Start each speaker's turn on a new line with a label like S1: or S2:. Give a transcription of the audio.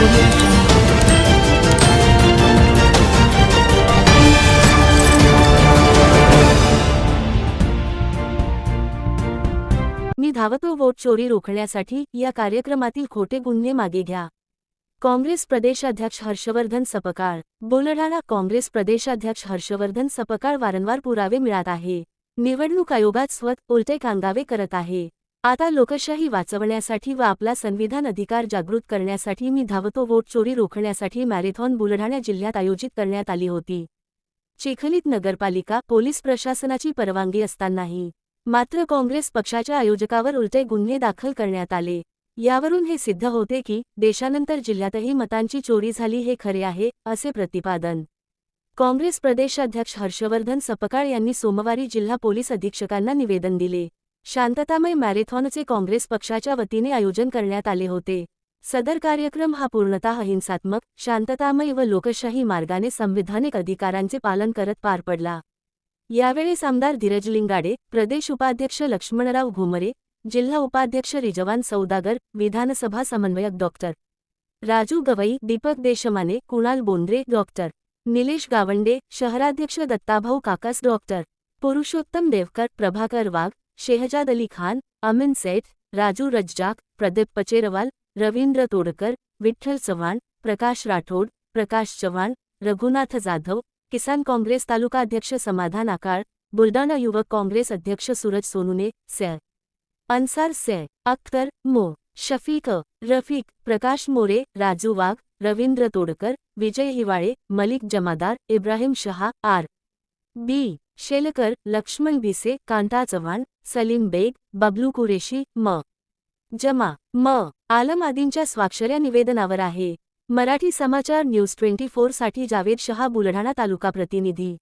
S1: मी धावतो वोट चोरी रोखण्यासाठी या कार्यक्रमातील खोटे गुन्हे मागे घ्या. काँग्रेस प्रदेशाध्यक्ष हर्षवर्धन सपकाळ. बुलढाणा काँग्रेस प्रदेशाध्यक्ष हर्षवर्धन सपकाळ वारंवार पुरावे मिळत आहे. निवडणूक आयोगात स्वत. उलटे कांगावे करत आहे. आता लोकशाही वाचवण्यासाठी व आपला संविधान अधिकार जागृत करण्यासाठी मी धावतो वोट चोरी रोखण्यासाठी मॅरेथॉन बुलढाणा जिल्ह्यात आयोजित करण्यात आली होती. चिखलीत नगरपालिका पोलीस प्रशासनाची परवानगी असतानाही मात्र काँग्रेस पक्षाच्या आयोजकावर उलटे गुन्हे दाखल करण्यात आले. यावरून हे सिद्ध होते की देशानंतर जिल्ह्यातही मतांची चोरी झाली हे खरे आहे असे प्रतिपादन काँग्रेस प्रदेशाध्यक्ष हर्षवर्धन सपकाळ यांनी सोमवारी जिल्हा पोलीस अधीक्षकांना निवेदन दिले. शांततामय मॅरेथॉनचे काँग्रेस पक्षाच्या वतीने आयोजन करण्यात आले होते. सदर कार्यक्रम हा पूर्णतः हिंसात्मक शांततामय व लोकशाही मार्गाने संविधानिक अधिकारांचे पालन करत पार पडला. यावेळेस आमदार धीरज लिंगाडे प्रदेश उपाध्यक्ष लक्ष्मणराव घुमरे जिल्हा उपाध्यक्ष रिजवान सौदागर विधानसभा समन्वयक डॉक्टर राजू गवई दीपक देशमाने कुणाल बोंद्रे डॉक्टर निलेश गावंडे शहराध्यक्ष दत्ताभाऊ काकास डॉक्टर पुरुषोत्तम देवकर प्रभाकर वाघ शेहजाद अली खान, अमिन सेठ, राजू रज्जाक, प्रदीप पचेरवाल रविन्द्र तोड़कर विठल चवहान प्रकाश राठौड़, प्रकाश चवहान रघुनाथ जाधव, किसान कांग्रेस तालुका अध्यक्ष समाधान आकार बुलडाणा युवक कांग्रेस अध्यक्ष सूरज सोनू ने सै. अंसार सै. अख्तर, मो. शफीक, रफीक, प्रकाश मोरे, राजू वाघ रविन्द्र तोड़कर, विजय हिवाड़े मलिक जमादार, इब्राहिम शाह, आर. बी. शेलकर लक्ष्मण भिसे कांता चव्हाण सलीम बेग बबलू कुरेशी म. जमा. म. आलम आदींच्या स्वाक्षऱ्या निवेदनावर आहे. मराठी समाचार न्यूज ट्वेंटी साठी जावेद शहा बुलढाणा तालुका प्रतिनिधी.